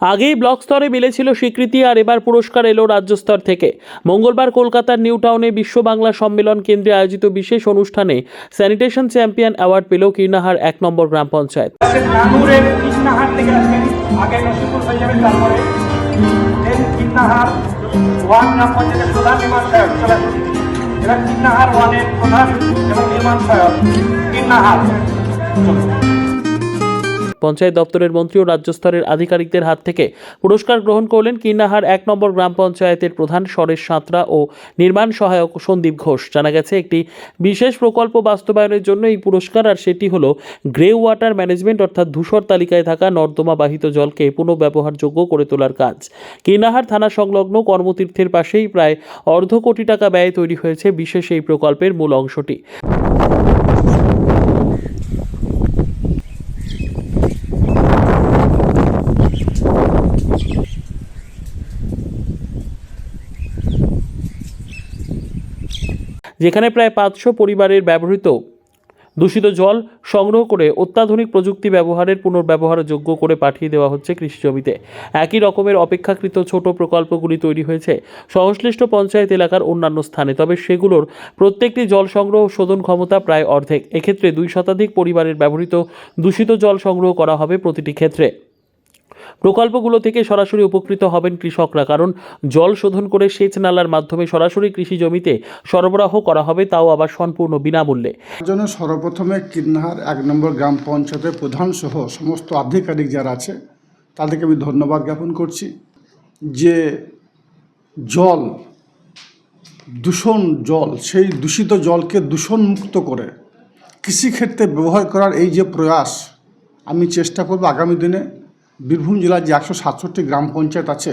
আগেই ব্লক স্তরে মিলেছিল স্বীকৃতি আর এবার পুরস্কার এলো রাজ্য স্তর থেকে। মঙ্গলবার কলকাতার নিউ টাউনে বিশ্ব বাংলা সম্মেলন কেন্দ্রে আয়োজিত বিশেষ অনুষ্ঠানে স্যানিটেশন চ্যাম্পিয়ন অ্যাওয়ার্ড পেল কীর্ণাহার এক নম্বর গ্রাম পঞ্চায়েত। এবং নির্মাণ পঞ্চায়েত দপ্তরের মন্ত্রী ও রাজ্য স্তরের আধিকারিকদের হাত থেকে পুরস্কার গ্রহণ করলেন কিন্নাহার এক নম্বর গ্রাম পঞ্চায়েতের প্রধান সরেশ সাঁতরা ও নির্মাণ সহায়ক সন্দীপ ঘোষ। জানা গেছে, একটি বিশেষ প্রকল্প বাস্তবায়নের জন্য এই পুরস্কার আর সেটি হলো গ্রে ওয়াটার ম্যানেজমেন্ট অর্থাৎ ধূসর তালিকায় থাকা নর্দমা বাহিত জলকে পুনঃব্যবহারযোগ্য করে তোলার কাজ। কীর্ণাহার থানা সংলগ্ন কর্মতীর্থের পাশেই প্রায় অর্ধ কোটি টাকা ব্যয়ে তৈরি হয়েছে বিশেষ এই প্রকল্পের মূল অংশটি। যেখানে প্রায় পাঁচশো পরিবারের ব্যবহৃত দূষিত জল সংগ্রহ করে অত্যাধুনিক প্রযুক্তি ব্যবহারের পুনর্ব্যবহারযোগ্য করে পাঠিয়ে দেওয়া হচ্ছে কৃষি জমিতে। একই রকমের অপেক্ষাকৃত ছোট প্রকল্পগুলি তৈরি হয়েছে সংশ্লিষ্ট পঞ্চায়েত এলাকার অন্যান্য স্থানে, তবে সেগুলোর প্রত্যেকটি জল সংগ্রহ শোধন ক্ষমতা প্রায় অর্ধেক। এক্ষেত্রে দুই শতাধিক পরিবারের ব্যবহৃত দূষিত জল সংগ্রহ করা হবে প্রতিটি ক্ষেত্রে। প্রকল্পগুলো থেকে সরাসরি উপকৃত হবেন কৃষকরা, কারণ জল শোধন করে সেচ নালার মাধ্যমে সরাসরি কৃষি জমিতে সরবরাহ করা হবে, তাও আবার সম্পূর্ণ বিনামূল্যে। জন্য সর্বপ্রথমে কিন্নাহার এক নম্বর গ্রাম পঞ্চায়েতের প্রধান সহ সমস্ত আধিকারিক যারা আছে, তাদেরকে আমি ধন্যবাদ জ্ঞাপন করছি যে জল, দূষণ জল, সেই দূষিত জলকে দূষণমুক্ত করে কৃষিক্ষেত্রে ব্যবহার করার এই যে প্রয়াস, আমি চেষ্টা করব আগামী দিনে বীরভূম জেলার যে একশো সাতষট্টি গ্রাম পঞ্চায়েত আছে,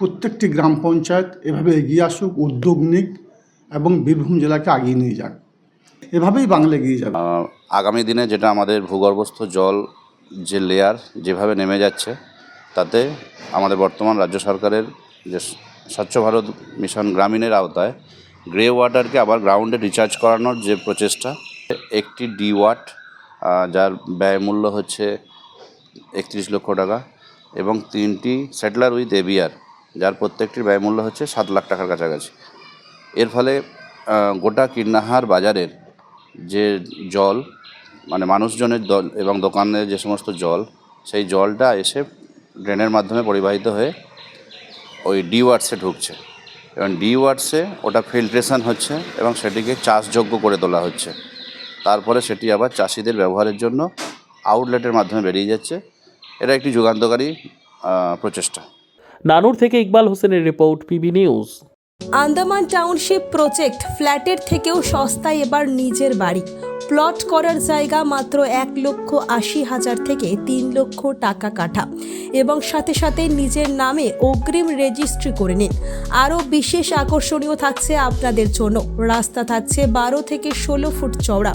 প্রত্যেকটি গ্রাম পঞ্চায়েত এভাবে এগিয়ে আসুক, উদ্যোগ নিক এবং বীরভূম জেলাকে আগিয়ে নিয়ে যাক। এভাবেই বাংলা এগিয়ে যাবে। আগামী দিনে যেটা আমাদের ভূগর্ভস্থ জল যে লেয়ার যেভাবে নেমে যাচ্ছে, তাতে আমাদের বর্তমান রাজ্য সরকারের যে স্বচ্ছ ভারত মিশন গ্রামীণের আওতায় গ্রে ওয়াটারকে আবার গ্রাউন্ডে রিচার্জ করানোর যে প্রচেষ্টা, একটি ডি ওয়াট যার ব্যয়মূল্য হচ্ছে একত্রিশ লক্ষ টাকা এবং তিনটি সেটলার উইথ এবিআর, যার প্রত্যেকটির ব্যয়মূল্য হচ্ছে সাত লাখ টাকার কাছাকাছি। এর ফলে গোটা কীর্ণাহার বাজারের যে জল মানে মানুষজনের দল এবং দোকানের যে সমস্ত জল, সেই জলটা এসে ড্রেনের মাধ্যমে পরিবাহিত হয়ে ওই ডি ওয়ার্ডসে ঢুকছে। এবং ডি ওয়ার্ডসে ওটা ফিল্ট্রেশন হচ্ছে এবং সেটিকে চাষযোগ্য করে তোলা হচ্ছে। তারপরে সেটি আবার চাষিদের ব্যবহারের জন্য আউটলেটের মাধ্যমে বেরিয়ে যাচ্ছে। এটা একটি যুগান্তকারী প্রচেষ্টা। নানুর থেকে ইকবাল হোসেনের report PB news. Andaman township project ফ্ল্যাটের থেকেও সস্তায় এবার নিজের বাড়ি। প্লট করার জায়গা মাত্র এক লক্ষ আশি হাজার থেকে তিন লক্ষ টাকা কাঠা এবং সাথে সাথে নিজের নামে অগ্রিম রেজিস্ট্রি করে নিন। আরও বিশেষ আকর্ষণীয় থাকছে আপনাদের জন্য। রাস্তা থাকছে বারো থেকে ষোলো ফুট চওড়া।